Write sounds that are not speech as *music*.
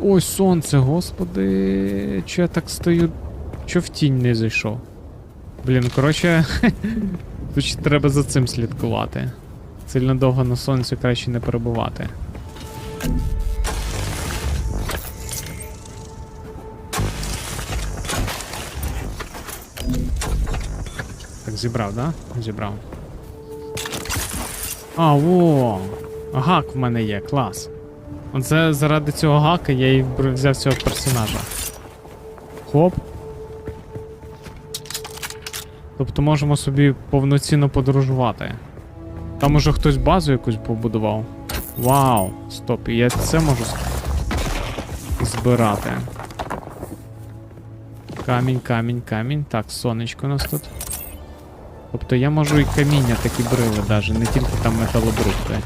Ой, сонце, господи. Чо я так стою? Чо в тінь не зайшов? Блін, коротше, *laughs* тут треба за цим слідкувати. Сильно довго на сонці краще не перебувати. Так, зібрав, да? Зібрав. А, о! Гак в мене є, клас. Оце заради цього гака я і взяв цього персонажа. Хоп. Тобто можемо собі повноцінно подорожувати. Там уже хтось базу якусь побудував. Вау! Стоп, і я це можу збирати. Камінь, камінь, камінь. Так, сонечко у нас тут. Тобто я можу і каміння такі брили даже, не тільки там металобрухти.